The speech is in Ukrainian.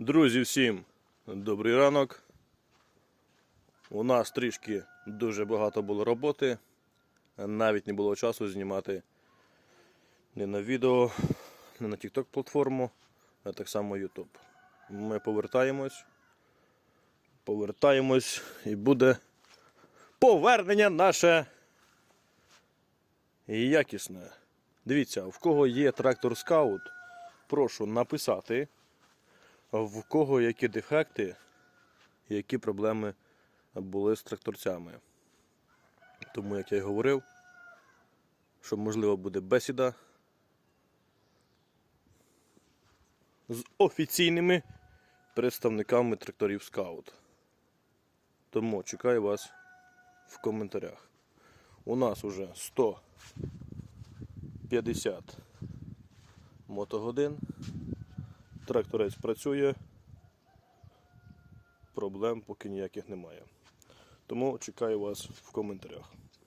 Друзі, всім добрий ранок. У нас трішки дуже багато було роботи. Навіть не було часу знімати не на відео, не на TikTok платформу, а так само YouTube. Ми повертаємось. Повертаємось і буде повернення наше якісне. Дивіться, в кого є трактор скаут, прошу написати в кого які дефекти, які проблеми були з тракторцями. Тому, як я й говорив, що можливо буде бесіда з офіційними представниками тракторів скаут. Тому чекаю вас в коментарях. У нас уже 150 мотогодин. Тракторець працює, проблем поки ніяких немає. Тому чекаю вас в коментарях.